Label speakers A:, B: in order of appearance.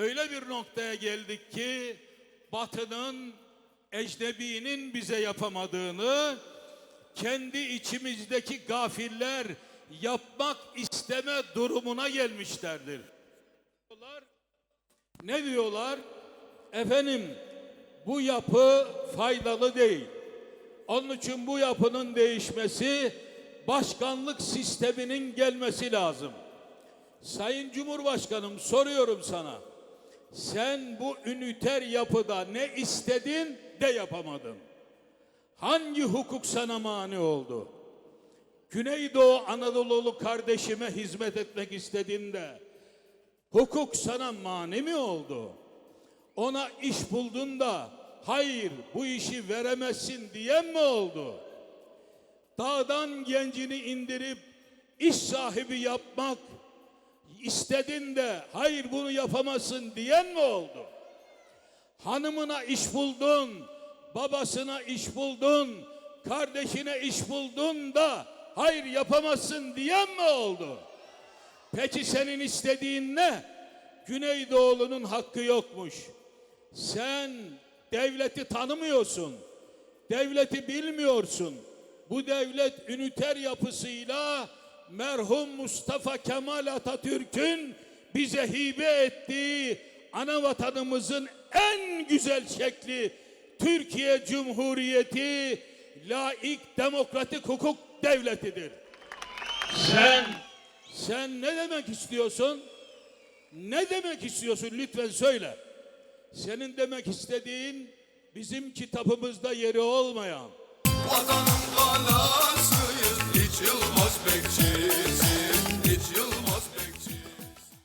A: öyle bir noktaya geldik ki Batı'nın ecnebinin bize yapamadığını kendi içimizdeki gafiller yapmak isteme durumuna gelmişlerdir. Ne diyorlar? Efendim bu yapı faydalı değil. Onun için bu yapının değişmesi başkanlık sisteminin gelmesi lazım. Sayın Cumhurbaşkanım soruyorum sana. Sen bu üniter yapıda ne istedin de yapamadın. Hangi hukuk sana mani oldu? Güneydoğu Anadolu'lu kardeşime hizmet etmek istediğinde hukuk sana mani mi oldu? Ona iş buldun da hayır bu işi veremezsin diyen mi oldu? Dağdan gencini indirip iş sahibi yapmak istedin de hayır bunu yapamazsın diyen mi oldu? Hanımına iş buldun, babasına iş buldun, kardeşine iş buldun da hayır yapamazsın diyen mi oldu? Peki senin istediğin ne? Güneydoğulu'nun hakkı yokmuş. Sen devleti tanımıyorsun. Devleti bilmiyorsun. Bu devlet üniter yapısıyla merhum Mustafa Kemal Atatürk'ün bize hibe ettiği ana vatanımızın en güzel şekli Türkiye Cumhuriyeti laik demokratik hukuk devletidir. Sen sen ne demek istiyorsun? Ne demek istiyorsun lütfen söyle. Senin demek istediğin bizim kitabımızda yeri olmayan
B: Vatanın galasıyız hiç yılmaz